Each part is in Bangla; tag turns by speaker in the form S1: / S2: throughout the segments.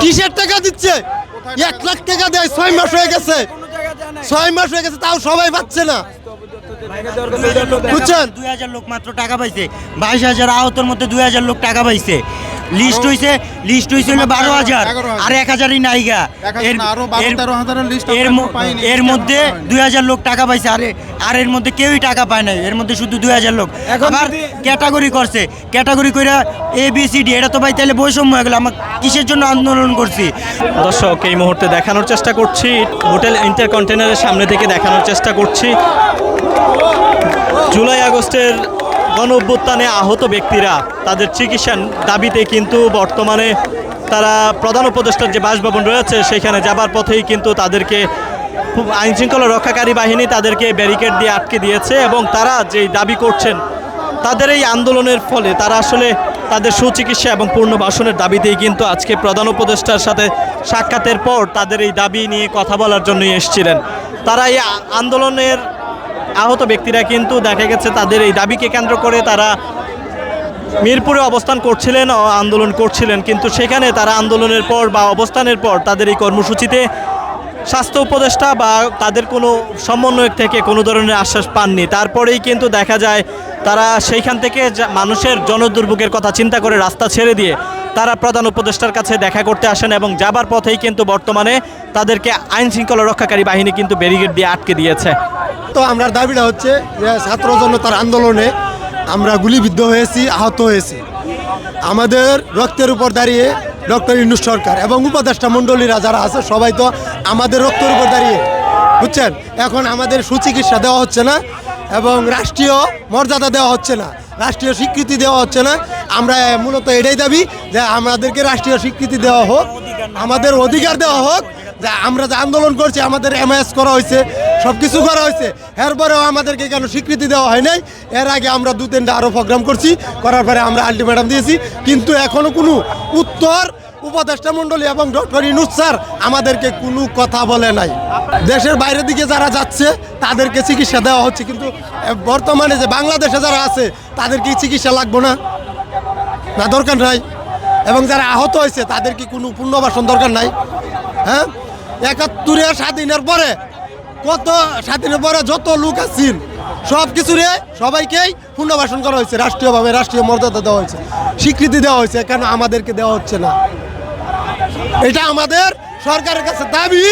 S1: কিসের টাকা দিচ্ছে? এক লাখ টাকা দেয়, ছয় মাস হয়ে গেছে। ছয় মাস হয়ে গেছে, তাও সবাই পাচ্ছে না। বুঝছেন?
S2: দুই হাজার লোক মাত্র টাকা পাইছে। বাইশ হাজার আহতের মধ্যে দুই হাজার লোক টাকা পাইছে। লিস্ট হইছে লিস্ট হইছে হলো বারো হাজার। আর এক হাজারই নাইগা। এর মধ্যে দুই হাজার লোক টাকা পাইছে আরে আর এর মধ্যে কেউই টাকা পায় নাই। এর মধ্যে শুধু দুই হাজার লোক। আবার ক্যাটাগরি করছে। ক্যাটাগরি কইরা এ বি সি ডি এটা তো ভাই তাহলে বৈষম্য হয়ে গেল। আমার কিসের জন্য আন্দোলন করছি?
S3: দর্শক এই মুহূর্তে দেখানোর চেষ্টা করছি। হোটেল ইন্টারকন্টেনারের সামনে থেকে দেখানোর চেষ্টা করছি। জুলাই আগস্টের গণ অভ্যুত্থানে আহত ব্যক্তিরা তাদের চিকিৎসার দাবিতে কিন্তু বর্তমানে তারা প্রধান উপদেষ্টার যে বাসভবন রয়েছে, সেখানে যাবার পথেই কিন্তু তাদেরকে আইন শৃঙ্খলা রক্ষাকারী বাহিনী তাদেরকে ব্যারিকেড দিয়ে আটকে দিয়েছে এবং তারা যেই দাবি করছেন, তাদের এই আন্দোলনের ফলে তারা আসলে তাদের সুচিকিৎসা এবং পূর্ণ পুনর্বাসনের দাবিতেই কিন্তু আজকে প্রধান উপদেষ্টার সাথে সাক্ষাতের পর তাদের এই দাবি নিয়ে কথা বলার জন্যই এসেছিলেন। তারা এই আন্দোলনের আহত ব্যক্তিরা কিন্তু দেখা গেছে তাদের এই দাবিকে কেন্দ্র করে তারা মিরপুরে অবস্থান করছিলেন আন্দোলন করছিলেন। কিন্তু সেখানে তারা আন্দোলনের পর বা অবস্থানের পর তাদের এই কর্মসূচিতে স্বাস্থ্য উপদেষ্টা বা তাদের কোনো সমন্বয়ক থেকে কোনো ধরনের আশ্বাস পাননি। তারপরেই কিন্তু দেখা যায় তারা সেইখান থেকে মানুষের জনদুর্ভোগের কথা চিন্তা করে রাস্তা ছেড়ে দিয়ে তারা প্রধান উপদেষ্টার কাছে দেখা করতে আসেন এবং যাবার পথেই কিন্তু বর্তমানে তাদেরকে আইন শৃঙ্খলা রক্ষাকারী বাহিনী কিন্তু ব্যারিকেড দিয়ে আটকে দিয়েছে।
S1: তো আমরা দাবিটা হচ্ছে যে ছাত্র জনতার আন্দোলনে আমরা গুলিবিদ্ধ হয়েছি, আহত হয়েছি। আমাদের রক্তের উপর দাঁড়িয়ে ডক্টর ইন্দু সরকার এবং উপদেষ্টা মণ্ডলীরা যারা আছে, সবাই তো আমাদের রক্তের উপর দাঁড়িয়ে, বুঝছেন? এখন আমাদের সুচিকিৎসা দেওয়া হচ্ছে না এবং রাষ্ট্রীয় মর্যাদা দেওয়া হচ্ছে না, রাষ্ট্রীয় স্বীকৃতি দেওয়া হচ্ছে না। আমরা মূলত এটাই দাবি যে আমাদেরকে রাষ্ট্রীয় স্বীকৃতি দেওয়া হোক, আমাদের অধিকার দেওয়া হোক আমরা যে আন্দোলন করছি, আমাদের এমআইএস করা হয়েছে সব কিছু করা হয়েছে। এরপরেও আমাদেরকে কেন স্বীকৃতি দেওয়া হয় নাই? এর আগে আমরা দু, তিনটা আরও প্রোগ্রাম করছি, করার পরে আমরা আলটিমেটাম দিয়েছি। কিন্তু এখনও কোনো উত্তর উপদেষ্টা মণ্ডলী এবং ডক্টর ইনুস স্যার আমাদেরকে কোনো কথা বলে নাই। দেশের বাইরের দিকে যারা যাচ্ছে, তাদেরকে চিকিৎসা দেওয়া হচ্ছে। কিন্তু বর্তমানে যে বাংলাদেশে যারা আছে তাদের কি চিকিৎসা লাগবো না? না, দরকার নাই। এবং যারা আহত হয়েছে, তাদের কি কোনো পুনর্বাসন দরকার নাই? হ্যাঁ? একাত্তরে স্বাধীনের পরে কত স্বাধীনের পরে যত লোক আছেন, সব কিছুরে সবাইকেই পুনর্বাসন করা হয়েছে, রাষ্ট্রীয়ভাবে রাষ্ট্রীয় মর্যাদা দেওয়া হয়েছে, স্বীকৃতি দেওয়া হয়েছে, কেন আমাদেরকে দেওয়া হচ্ছে না? এটা আমাদের সরকারের কাছে দাবি,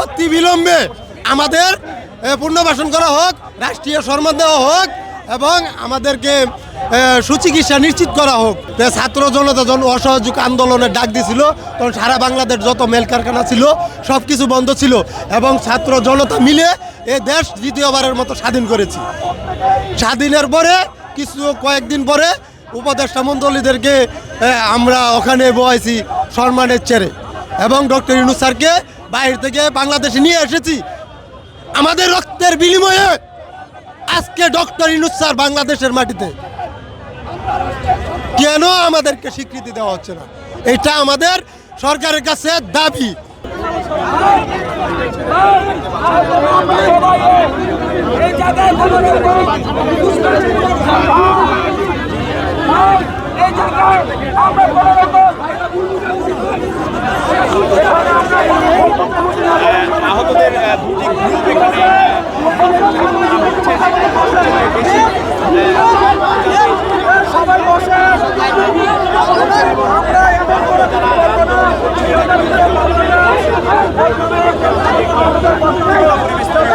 S1: অতি বিলম্বে আমাদের পুনর্বাসন করা হোক, রাষ্ট্রীয় সম্মান দেওয়া হোক, এবং আমাদেরকে সুচিকিৎসা নিশ্চিত করা হোক। ছাত্র জনতা যখন অসহযোগ আন্দোলনের ডাক দিছিল, তখন সারা বাংলাদেশ যত মেল কারখানা ছিল সব কিছু বন্ধ ছিল এবং ছাত্র জনতা মিলে এ দেশ দ্বিতীয়বারের মতো স্বাধীন করেছি। স্বাধীনের পরে, কিছু কয়েকদিন পরে উপদেষ্টা মণ্ডলীদেরকে আমরা ওখানে বয়েছি সম্মানের চেরে। এবং ডক্টর ইনু স্যারকে বাইরে থেকে বাংলাদেশে নিয়ে এসেছি। আমাদের রক্তের বিনিময়ে আজকে ডক্টর ইউনুস স্যার বাংলাদেশের মাটিতে। কেন আমাদেরকে স্বীকৃতি দেওয়া হচ্ছে না? এটা আমাদের সরকারের কাছে দাবি।
S3: আহতদের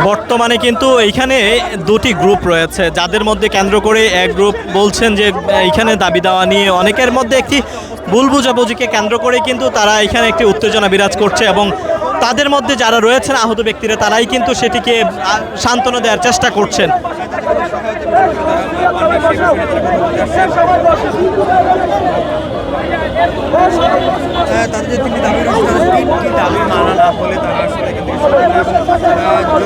S3: বর্তমানে কিন্তু এইখানে দুটি গ্রুপ রয়েছে, যাদের মধ্যে কেন্দ্র করে এক গ্রুপ বলছেন যে, এইখানে দাবি দেওয়া নিয়ে অনেকের মধ্যে একটি ভুল বুঝাবুঝিকে কেন্দ্র করে কিন্তু তারা এখানে একটি উত্তেজনা বিরাজ করছে এবং তাদের মধ্যে যারা রয়েছেন আহত ব্যক্তিরা, তারাই কিন্তু সেটিকে সান্ত্বনা দেওয়ার চেষ্টা করছেন।
S4: তাদের যে তিনটি দাবি রয়েছে তাদের তিনটি দাবি মানা না হলে তারা আসলে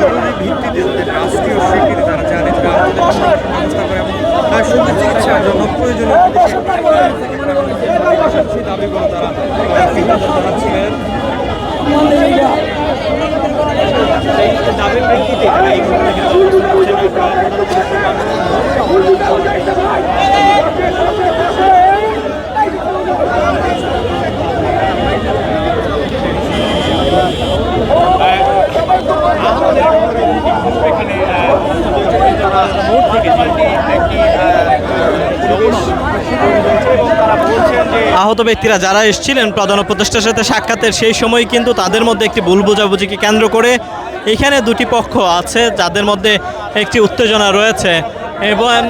S4: জরুরি ভিত্তিতে রাষ্ট্রীয় স্বীকৃতি তারা চান আমাদের ব্যবস্থা করে এবং সুন্দর চিকিৎসার জন্য প্রয়োজনীয় দাবিগুলো তারা জানাচ্ছিলেন এখানে যারা মোট থেকে একটি
S3: আহত ব্যক্তিরা যারা এসেছিলেন প্রধান উপদেষ্টার সাথে সাক্ষাতের সেই সময় কিন্তু তাদের মধ্যে একটি ভুল বোঝাবুঝিকে কেন্দ্র করে এখানে দুটি পক্ষ আছে যাদের মধ্যে একটি উত্তেজনা রয়েছে। এবং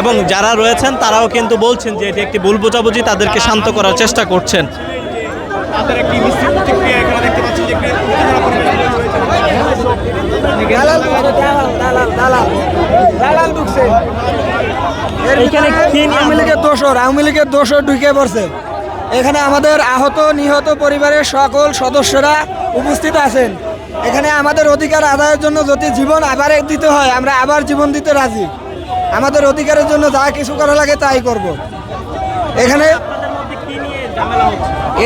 S3: এবং যারা রয়েছেন তারাও কিন্তু বলছেন যে এটি একটি ভুল বোঝাবুঝি তাদেরকে শান্ত করার চেষ্টা করছেন।
S4: তাদের একটি মিশ্র প্রতিক্রিয়া এখানে
S5: আওয়ামী লীগের দোষর আওয়ামী লীগের দোষর ঢুকে পড়ছে। এখানে আমাদের আহত নিহত পরিবারের সকল সদস্যরা উপস্থিত আছেন। এখানে আমাদের অধিকার আদায়ের জন্য যদি জীবন আবার দিতে হয় আমরা আবার জীবন দিতে রাজি। আমাদের অধিকারের জন্য যা কিছু করা লাগে তাই করব। এখানে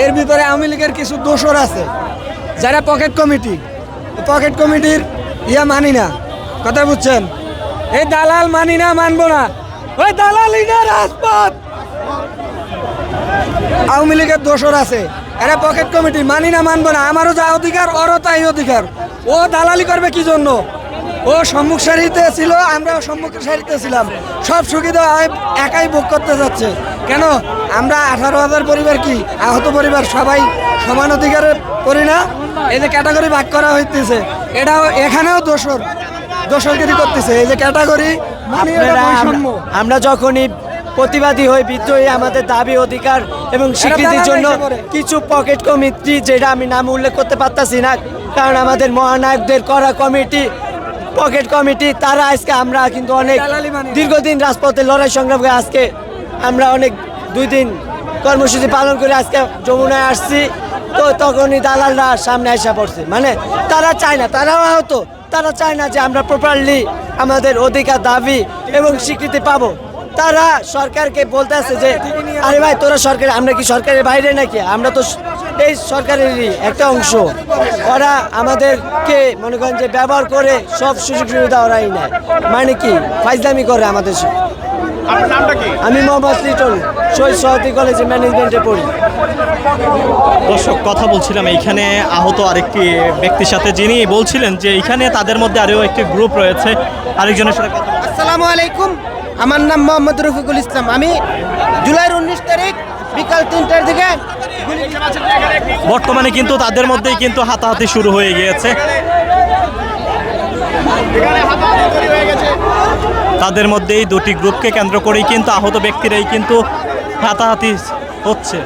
S5: এর ভিতরে আওয়ামী লীগের কিছু দোষর আছে। যারা পকেট কমিটি পকেট কমিটির ইয়া মানি না। কথা বুঝছেন? এই দালাল মানি না মানবো না। ওই দালালি রাজপথ। আওয়ামী লীগের দোষর আছে। এরা পকেট কমিটি মানি না, মানবো না। আমারও যা অধিকার, ওরও তাই অধিকার। ও দালালি করবে কি জন্য? ও সম্মুখ সারিতে ছিল, আমরাও সম্মুখ সারিতে ছিলাম। সব সুবিধা একাই ভোগ করতে যাচ্ছে। কেন? আমরা আঠারো হাজার পরিবার কি? আহত পরিবার সবাই সমান অধিকারে করি না? এই যে ক্যাটাগরি ভাগ করা হইতেছে। এটাও এখানেও দোষর। দোষরগিরি করতেছে। এই যে ক্যাটাগরি
S2: আমরা- যখনই প্রতিবাদী হই বিদ্রোহী আমাদের দাবি অধিকার এবং স্বীকৃতির জন্য কিছু পকেট কমিটি যেটা আমি নাম উল্লেখ করতে পারতাছি না কারণ আমাদের মহানায়কদের করা কমিটি পকেট কমিটি তারা আজকে আমরা কিন্তু অনেক। দীর্ঘদিন রাজপথে লড়াই সংগ্রাম করে আজকে আমরা অনেক দুই দিন কর্মসূচি পালন করে আজকে যমুনায় আসছি তো তখনই দালালরা সামনে আসা পড়ছে। মানে তারা চায় না তারাও আহত। তারা চায় না যে আমরা প্রপারলি আমাদের অধিকার, দাবি এবং স্বীকৃতি পাবো। তারা সরকারকে বলতে আছে যে, আরে ভাই, তোরা সরকার, আমরা কি সরকারের বাইরে নাকি? আমরা তো এই সরকারেরই একটা অংশ। ওরা আমাদেরকে মনে করেন যে ব্যবহার করে সব সুযোগ সুবিধা ওরাই নেয়। মানে কি? ফাইজলামি করে আমাদের আমি মোহাম্মদ লিটন শহীদ সহতী কলেজে ম্যানেজমেন্টে পড়ি।
S3: দর্শক কথা বলছিলাম এইখানে আহত আরেকটি ব্যক্তির সাথে যিনি বলছিলেন যে এইখানে তাদের মধ্যে আরও একটি গ্রুপ রয়েছে আরেকজনের সাথে কথা
S6: আসসালামু আলাইকুম আমার নাম মোহাম্মদ রফিকুল ইসলাম। আমি জুলাইয়ের উনিশ তারিখ বিকাল তিনটার দিকে
S3: বর্তমানে কিন্তু তাদের মধ্যেই কিন্তু হাতাহাতি শুরু হয়ে গিয়েছে। তাদের মধ্যেই দুটি গ্রুপকে কেন্দ্র করেই কিন্তু আহত ব্যক্তিরাই কিন্তু হাতাহাতি হচ্ছে।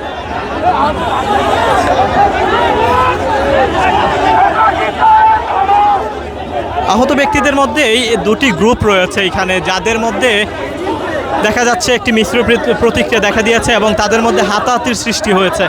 S3: আহত ব্যক্তিদের মধ্যে এই দুটি গ্রুপ রয়েছে এখানে, যাদের মধ্যে দেখা যাচ্ছে একটি মিশ্র প্রতি- প্রতিক্রিয়া দেখা দিয়েছে এবং তাদের মধ্যে হাতাহাতির সৃষ্টি হয়েছে।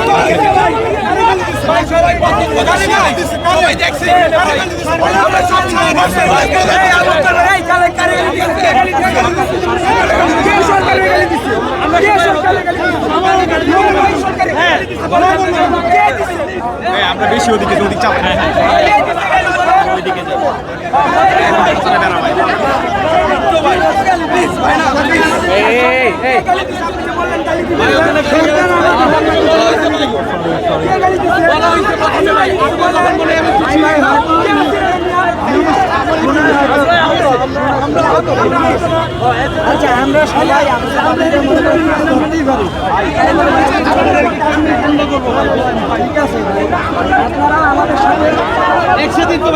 S7: আমরা
S4: বেশি ওদিকে ওদিক চাপ।
S3: ওইদিকে
S5: আচ্ছা আমরা সবাই ঠিক আছে আপনারা আমাদের সাথে
S7: একসাথে তো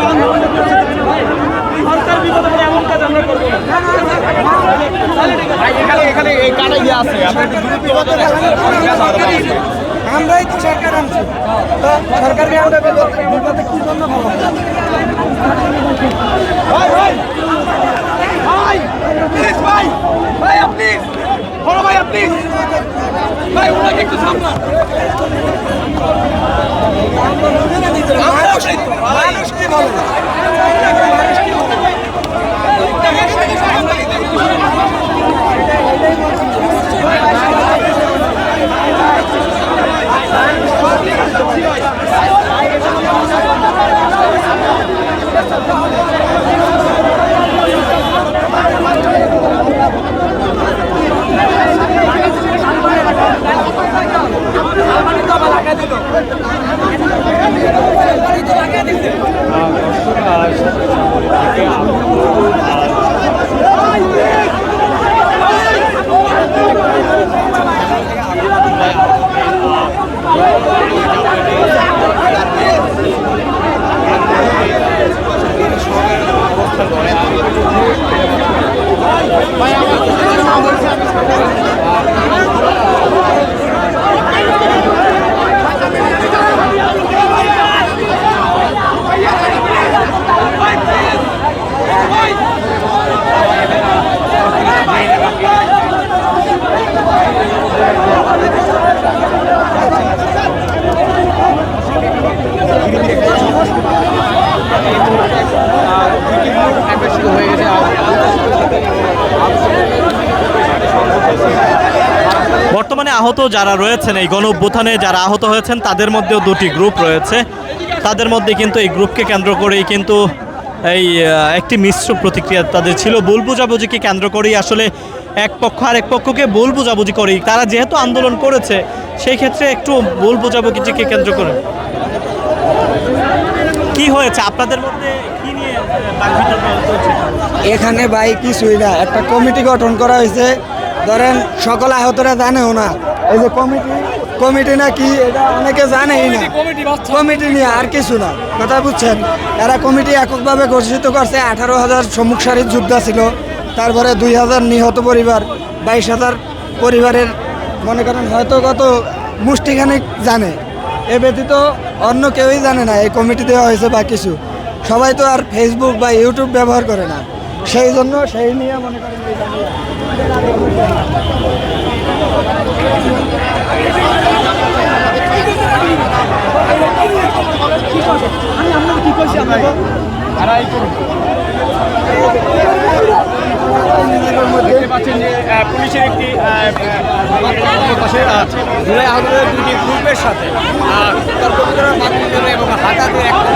S7: সরকার বিপদে পড়ে এমন।
S5: আমরাই তো সরকার আনছি তো সরকারকে আমরা বিপদে কি জন্য ভালো
S7: ভাই ভাই ভাই প্লিজ ভাই ভাই আপনি বড় ভাই ওনাকে একটু সামলান। মানুষ মানুষ কি বলে?
S3: malah আহত যারা রয়েছেন, এই গণ অভ্যুত্থানে যারা আহত হয়েছেন, তাদের মধ্যেও দুটি গ্রুপ রয়েছে। তাদের মধ্যে কিন্তু এই গ্রুপকে কেন্দ্র করেই কিন্তু এই একটি মিশ্র প্রতিক্রিয়া তাদের ছিল। ভুল বুঝাবুঝিকে কেন্দ্র করেই আসলে এক পক্ষ আর এক পক্ষকে ভুল বুঝাবুঝি করেই তারা যেহেতু আন্দোলন করেছে, সেই ক্ষেত্রে একটু ভুল বুঝাবুঝিকে কেন্দ্র করে। কি হয়েছে? আপনাদের মধ্যে কি নিয়ে?
S5: এখানে ভাই কিছুই না, একটা কমিটি গঠন করা হয়েছে। ধরেন সকল আহতরা জানেও না এই যে কমিটি কমিটি না কি এটা অনেকে জানেই না। কমিটি নিয়ে আর কিছু না। কথা বুঝছেন? এরা কমিটি এককভাবে ঘোষিত করছে, আঠারো হাজার সম্মুখ সারির যোদ্ধা ছিল। তারপরে দুই হাজার নিহত পরিবার, বাইশ হাজার পরিবারের, মনে করেন হয়তো কত মুষ্টিখানিক জানে। এ ব্যতীত অন্য কেউই জানে না, এই কমিটি দেওয়া হয়েছে বা কিছু। সবাই তো আর ফেসবুক বা ইউটিউব ব্যবহার করে না। সেই জন্য সেই নিয়ে মনে করেন দাবি।
S7: দেখতে পাচ্ছেন যে পুলিশের একটি আহ, আহ, পাশে আহ, জুলাই আহতদের দুটি গ্রুপের সাথে এবং হাতাতে একটা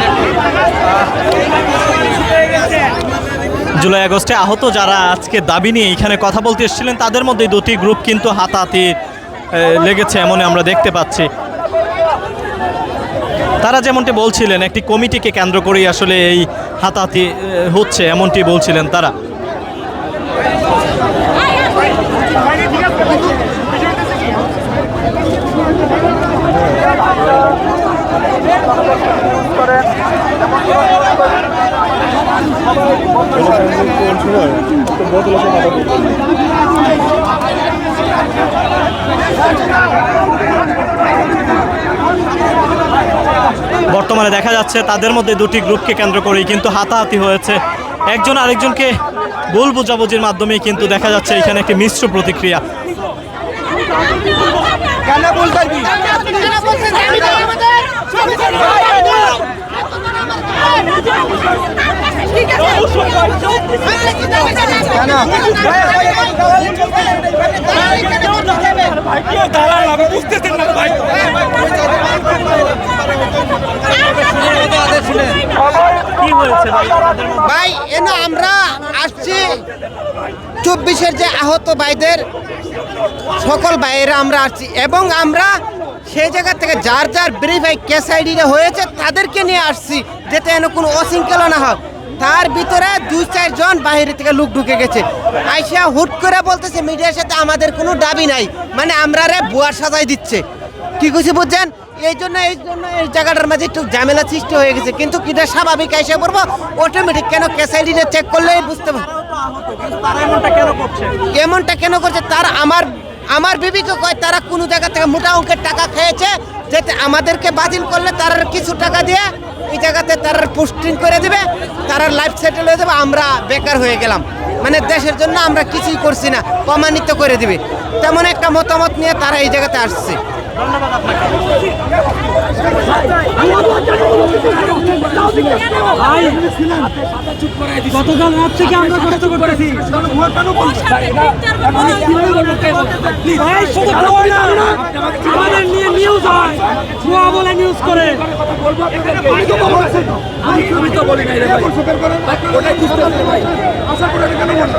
S3: জুলাই আগস্টে আহত যারা আজকে দাবি নিয়ে এখানে কথা বলতে এসেছিলেন, তাদের মধ্যে দুটি গ্রুপ কিন্তু হাতাহাতি লেগেছে এমনই আমরা দেখতে পাচ্ছি। তারা যেমনটি বলছিলেন, একটি কমিটিকে কেন্দ্র করেই আসলে এই হাতাহাতি হচ্ছে এমনটি বলছিলেন তারা। বর্তমানে দেখা যাচ্ছে তাদের মধ্যে দুটি গ্রুপকে কেন্দ্র করেই কিন্তু হাতাহাতি হয়েছে। একজন আরেকজনকে ভুল বোঝাবুঝির মাধ্যমে কিন্তু দেখা যাচ্ছে এখানে একটি মিশ্র প্রতিক্রিয়া।
S6: কেন
S7: ভাই,
S6: এন আমরা আসছি চব্বিশের যে আহত ভাইদের, সকল ভাইয়েরা আমরা আসছি এবং আমরা সেই জায়গা থেকে যার যার ভেরিফাই কেস আইডিটা হয়েছে তাদেরকে নিয়ে আসছি, যাতে এনে কোনো অশৃঙ্খলা না হয়। তার ভিতরে দুই, চারজন বাইরে থেকে লোক ঢুকে গেছে। আইসা হুট করে বলতেছে, মিডিয়ার সাথে আমাদের কোনো দাবি নাই। মানে আমরা রে বুয়ার সাজাই দিচ্ছে। কি কিছু বুঝছেন? এই জন্য এই জন্য এই জায়গাটার মাঝে একটু ঝামেলা সৃষ্টি হয়ে গেছে। কিন্তু কিটা স্বাভাবিক এসে পড়ব অটোমেটিক কেন কেস আইডিটা চেক করলেই বুঝতে পারব।
S3: এমনটা কেন করছে?
S6: তার আমার আমার বিবিকে কয়, তারা কোনো জায়গা থেকে মোটা অঙ্কের টাকা খেয়েছে, যাতে আমাদেরকে বাতিল করলে তার কিছু টাকা দিয়ে এই জায়গাতে তারা পোস্টিং করে দেবে, তারা লাইফ সেটেল হয়ে যাবে, আমরা বেকার হয়ে গেলাম। মানে দেশের জন্য আমরা কিছুই করছি না, প্রমাণিত করে দিবে। তেমন একটা মতামত নিয়ে তারা এই জায়গাতে আসছে।
S7: গতকাল রাত থেকে আমরা কষ্ট করতেছি না, আমাদের নিয়ে নিউজ হয় ভুয়া বলে নিউজ করে আমি আমি তো বলি নাই রে ভাই ওটাই বুঝতে পারছি ভাই আশা করে কেন বলছে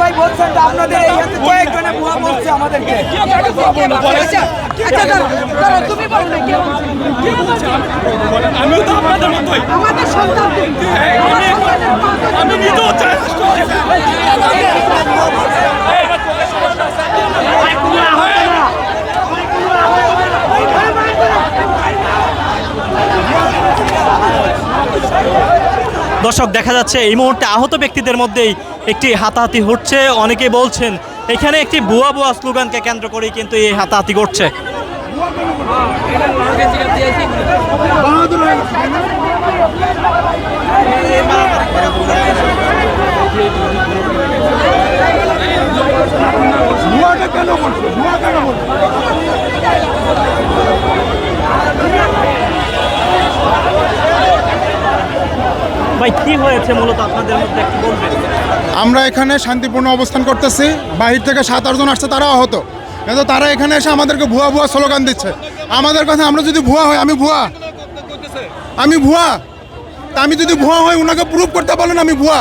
S7: ভাই
S5: বলছেন যে আপনাদের এই হাতে কয়েকজনে বুয়া বলছে আমাদেরকে।
S7: আমিও তো আপনাদের মতোই।
S8: আমাদের সন্তান
S7: আমি নিজেও চাই।
S3: দর্শক দেখা যাচ্ছে এই মুহূর্তে আহত ব্যক্তিদের মধ্যেই একটি হাতাহাতি হচ্ছে অনেকে বলছেন এখানে একটি বুয়া বুয়া স্লোগানকে কেন্দ্র করেই কিন্তু এই হাতাহাতি ঘটছে। ভাই, কি হয়েছে মূলত আপনাদের মধ্যে একটু বলবেন?
S9: আমরা এখানে শান্তিপূর্ণ অবস্থান করতেছি। বাহির থেকে সাত আটজন আসছে, তারা আহত। কিন্তু তারা এখানে এসে আমাদেরকে ভুয়া ভুয়া স্লোগান দিচ্ছে। আমাদের কথা আমরা যদি ভুয়া হই আমি ভুয়া। আমি ভুয়া। আমি যদি ভুয়া হই ওনাকে প্রুভ করতে বলেন, আমি ভুয়া।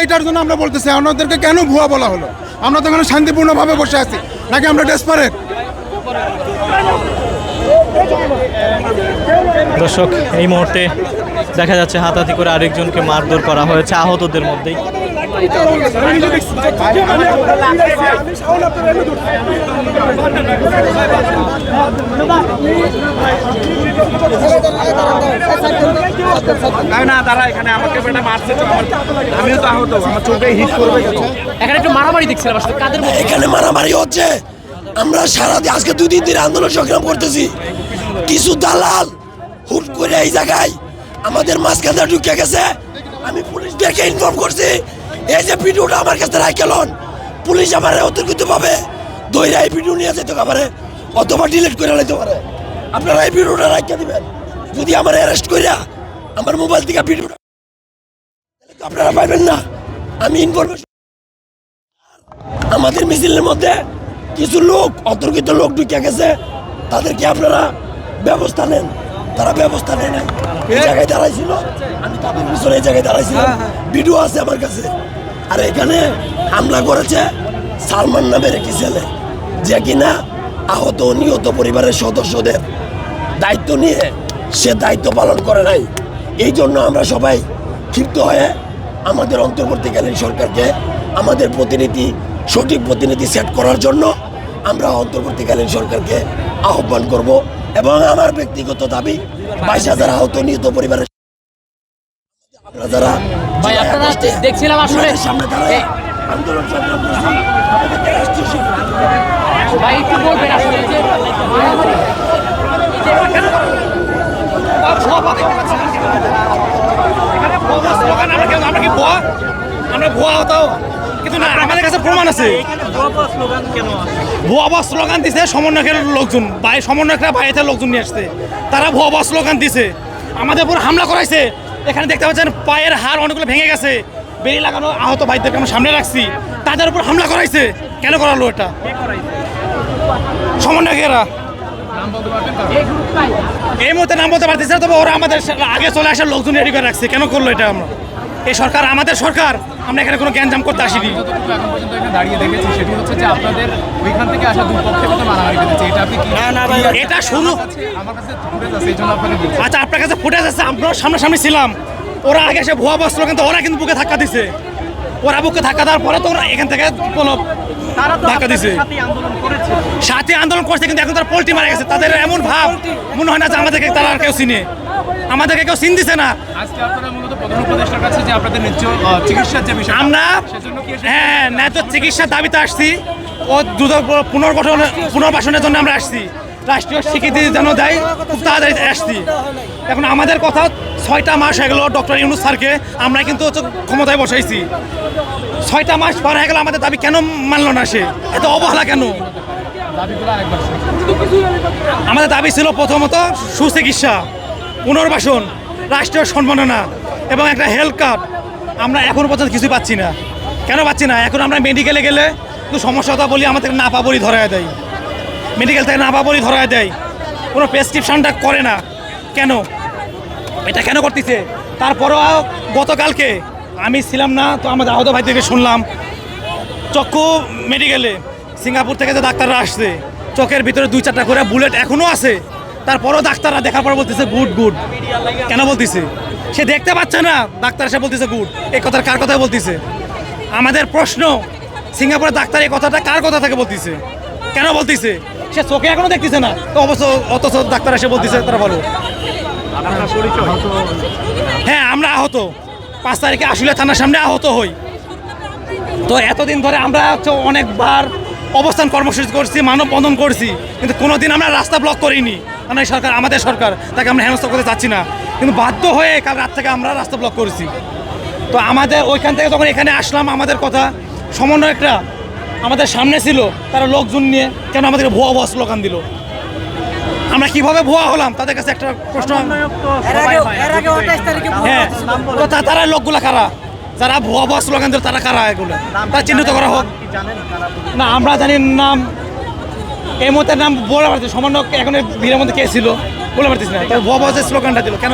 S9: এইটার জন্য আমরা বলতেছি আপনাদেরকে কেন ভুয়া বলা হলো? আমরা তো এখানে শান্তিপূর্ণভাবে বসে আছি। নাকি আমরা ডেসপারেট
S3: দর্শক, এই মুহূর্তে দেখা যাচ্ছে হাতাহাতি করে আরেকজনকে মারধর করা হয়েছে আহতদের মধ্যেই।
S7: না দাঁড়া এখানে আমাকে বেটা মারছে তো আমার আমিও তো আহত আমার চোখে হিট করবে এখানে একটু মারামারি দেখছিলাম আসলে কাদের মধ্যে?
S10: এখানে মারামারি হচ্ছে। আমরা সারা আজকে দুই দিন ধরে আন্দোলন সংগ্রাম করতেছি। কিছু দালাল হুট করে এই জায়গায় আমাদের মাঝখানে ঢুকে গেছে। আমি পুলিশ দেখে ইনফর্ম করছি। এই যে ভিডিওটা আমার কাছে রাখেলন পুলিশ আমার অতর্কিত পাবে দইরা এই ভিডিও নিয়ে যেতে পারে অথবা ডিলিট করে নিতে পারে আপনারা এই ভিডিওটা রাখিয়ে দিবেন। যদি আমার অ্যারেস্ট করিয়া আমার মোবাইল থেকে ভিডিওটা আপনারা পাইবেন না। আমি ইনফরমেশন আমাদের মিছিলের মধ্যে কিছু লোক, অতর্কিত লোক ঢুকে গেছে। তাদেরকে আপনারা ব্যবস্থা নেন। তারা ব্যবস্থা নেয় নাই। এই জায়গায় দাঁড়াইছিল। আমি তাদের পিছনে এই জায়গায় দাঁড়াইছিলাম। ভিডিও আছে আমার কাছে। আর এখানে হামলা করেছে সালমান নামের একটি ছেলে। যে কিনা আহত নিহত পরিবারের সদস্যদের দায়িত্ব নিয়ে সে দায়িত্ব পালন করে নাই। এই জন্য আমরা সবাই ক্ষিপ্ত হয়ে আমাদের অন্তর্বর্তীকালীন সরকারকে আমাদের প্রতিনিধি সঠিক প্রতিনিধি সেট করার জন্য আমরা অন্তর্বর্তীকালীন সরকারকে আহ্বান করব। এবং আমার ব্যক্তিগত দাবি বাইশ হাজার আহত নিহত পরিবারের আমরা যারা
S7: দেখছিলাম আসলে।
S10: সামনে দাঁড়ায় আন্দোলন
S4: কি ভুয়া? আমরা ভুয়া হতো
S7: কিন্তু না, আমাদের কাছে প্রমাণ আছে। সমন্বয়কের লোকজন সমন্বয়করা বাইরে লোকজন নিয়ে আসছে। তারা স্লোগান আমাদের উপর হামলা করাইছে। এখানে দেখতে পাচ্ছেন পায়ের হাড় অনেকগুলো ভেঙে গেছে। বেরি লাগানো আহত ভাইদেরকে আমরা সামনে রাখছি। তাদের উপর হামলা করাইছে। কেন করালো এটা? সমন্বয়কেরা। এই মুহূর্তে নাম বলতে পারতেছে তবে ওরা আমাদের আগে চলে আসার লোকজন রেডি করে রাখছে। কেন করল এটা আমরা? এই সরকার আমাদের সরকার। আমরা এখানে কোনো জ্ঞানজাম করতে আসিনি।
S4: যতটুকু এখন পর্যন্ত এখানে দাঁড়িয়ে দেখেছি সেটি হচ্ছে যে আপনাদের ওইখান থেকে আসা দুই পক্ষের মধ্যে মারামারি বেঁধেছে। এটা আপনি কি
S2: না, না ভাই,
S7: এটা শুরু আচ্ছা আপনার কাছে ফুটেজ আছে আমরা সামনাসামনি ছিলাম। ওরা আগে এসে ভুয়া বস্ত্র কিন্তু ওরা কিন্তু বুকে ধাক্কা দিছে। ওরা বুকে ধাক্কা দেওয়ার পরে তো ওরা এখান থেকে কোনো ধাক্কা দিছে। সাথে আন্দোলন করছে কিন্তু এখন তারা পোল্ট্রি মারা গেছে। তাদের এমন ভাব মনে হয় না যে আমাদেরকে তারা আর কেউ চিনে। আমাদেরকে কেউ চিন দিছে না।
S4: আজকে আপনারা মূলত প্রধান উপদেষ্টার কাছে যে আপনাদের ন্যায্য চিকিৎসার যে বিষয়
S7: আমরা হ্যাঁ ন্যায্য চিকিৎসার দাবিতে আসছি। ও দ্রুত পুনর্গঠন পুনর্বাসনের জন্য আমরা আসছি। রাষ্ট্রীয় স্বীকৃতি যেন দেয় খুব তাড়াতাড়ি আসছি। এখন আমাদের কথা ছয়টা মাস হয়ে গেল ডক্টর ইউনুস স্যারকে আমরা কিন্তু ক্ষমতায় বসাইছি। ছয়টা মাস পর হয়ে গেল আমাদের দাবি কেন মানলো না সে? এত অবহেলা কেন। আমাদের দাবি ছিল প্রথমত সুচিকিৎসা পুনর্বাসন রাষ্ট্রীয় সম্মাননা। এবং একটা হেলথ কার্ড আমরা এখন পর্যন্ত কিছুই পাচ্ছি না। কেন পাচ্ছি না? এখন আমরা মেডিকেলে গেলে একটু সমস্যাটা বলি আমাদের না পাবলি ধরায় দেয়। মেডিকেল থেকে না পাবলি ধরায় দেয়। কোনো প্রেসক্রিপশনটা করে না। কেন? এটা কেন করতেছে? তারপরও গতকালকে আমি ছিলাম না, তো আমাদের আহত ভাই থেকে শুনলাম। চক্ষু মেডিকেলে সিঙ্গাপুর থেকে যে ডাক্তাররা আসছে, চোখের ভিতরে দুই চারটা করে বুলেট এখনও আছে। তারপরও ডাক্তাররা দেখার পর বলতেছে, গুড গুড। কেন বলতেছে? সে দেখতে পাচ্ছে না। ডাক্তার এসে বলতেছে গুড এই কথার কার কথা বলতেছে? আমাদের প্রশ্ন সিঙ্গাপুরের ডাক্তার এই কথাটা কার কথা থেকে বলতেছে? কেন বলতেছে? সে চোখে এখনও দেখতেছে না। তো অবশ্য অথচ ডাক্তার এসে বলতেছে তারা বলো হ্যাঁ আমরা আহত। পাঁচ তারিখে আসলে থানার সামনে আহত হই। তো এতদিন ধরে আমরা হচ্ছে অনেকবার অবস্থান কর্মসূচি করছি মানব মানববন্ধন করছি কিন্তু কোনোদিন আমরা রাস্তা ব্লক করিনি। কারণ এই সরকার আমাদের সরকার তাকে আমরা হেনস্থা করতে চাচ্ছি না। কিন্তু বাধ্য হয়ে কাল রাত থেকে আমরা রাস্তা ব্লক করেছি। তো আমাদের ওইখান থেকে যখন এখানে আসলাম আমাদের কথা সমন্বয়করা আমাদের সামনে ছিল তারা লোকজন নিয়ে কেন আমাদেরকে ভুয়া ভুয়া স্লোগান দিল? আমরা কীভাবে ভুয়া হলাম? তাদের কাছে একটা প্রশ্ন। হ্যাঁ তো তারা লোকগুলা কারা? যারা ভুয়া ভুয়া স্লোগান দিল তারা কারা এগুলো? তারা চিহ্নিত করা হোক। না আমরা জানি নাম এই মুহূর্তে নাম বলে সামান্য এখন ভিড়ের মধ্যে কে ছিল? বলে পারতেছি না। ভুয়া যে স্লোগানটা দিল কেন